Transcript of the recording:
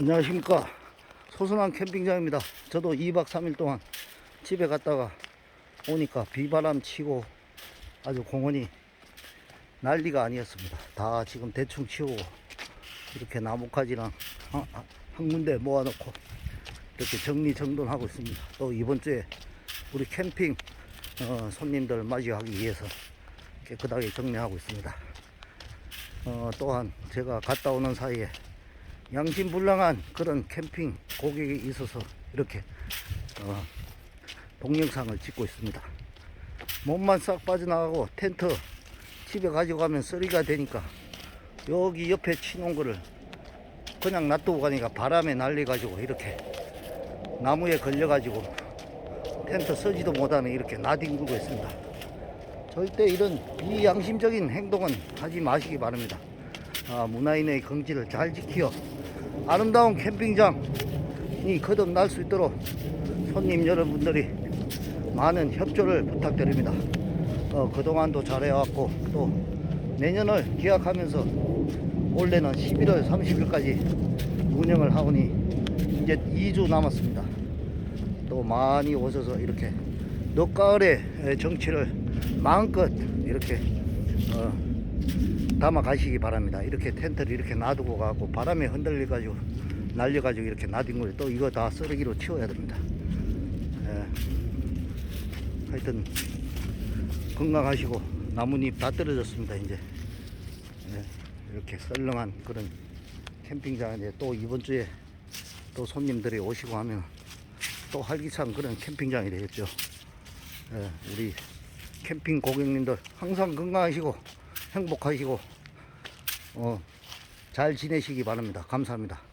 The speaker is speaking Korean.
안녕하십니까. 소순한 캠핑장입니다. 저도 2박 3일 동안 집에 갔다가 오니까 비바람 치고 아주 공원이 난리가 아니었습니다. 다 지금 대충 치우고 이렇게 나뭇가지랑 한, 한 군데 모아놓고 이렇게 정리정돈하고 있습니다. 또 이번 주에 우리 캠핑 어, 손님들 맞이하기 위해서 깨끗하게 정리하고 있습니다. 어, 또한 제가 갔다 오는 사이에 양심불량한 그런 캠핑 고객이 있어서 이렇게 어, 동영상을 찍고 있습니다. 몸만 싹 빠져나가고 텐트 집에 가지고 가면 쓰리가 되니까 여기 옆에 치놓은 거를 그냥 놔두고 가니까 바람에 날려가지고 이렇게 나무에 걸려가지고 텐트 쓰지도 못하는 이렇게 나뒹굴고 있습니다. 절대 이런 비양심적인 행동은 하지 마시기 바랍니다. 아, 문화인의 긍지를 잘 지켜 아름다운 캠핑장이 거듭날 수 있도록 손님 여러분들이 많은 협조를 부탁드립니다. 어, 그동안도 잘해왔고 또 내년을 기약하면서 올해는 11월 30일까지 운영을 하오니 이제 2주 남았습니다. 또 많이 오셔서 이렇게 늦가을의 정치를 마음껏 이렇게 어, 담아 가시기 바랍니다. 이렇게 텐트를 이렇게 놔두고 가고 바람에 흔들려 가지고 날려 가지고 이렇게 놔둔 거예요. 또 이거 다 쓰레기로 치워야 됩니다. 예. 하여튼 건강하시고 나뭇잎 다 떨어졌습니다. 이제 예. 이렇게 썰렁한 그런 캠핑장인데 또 이번 주에 또 손님들이 오시고 하면 또 활기찬 그런 캠핑장이 되겠죠. 예. 우리 캠핑 고객님들 항상 건강하시고 행복하시고 어, 잘 지내시기 바랍니다. 감사합니다.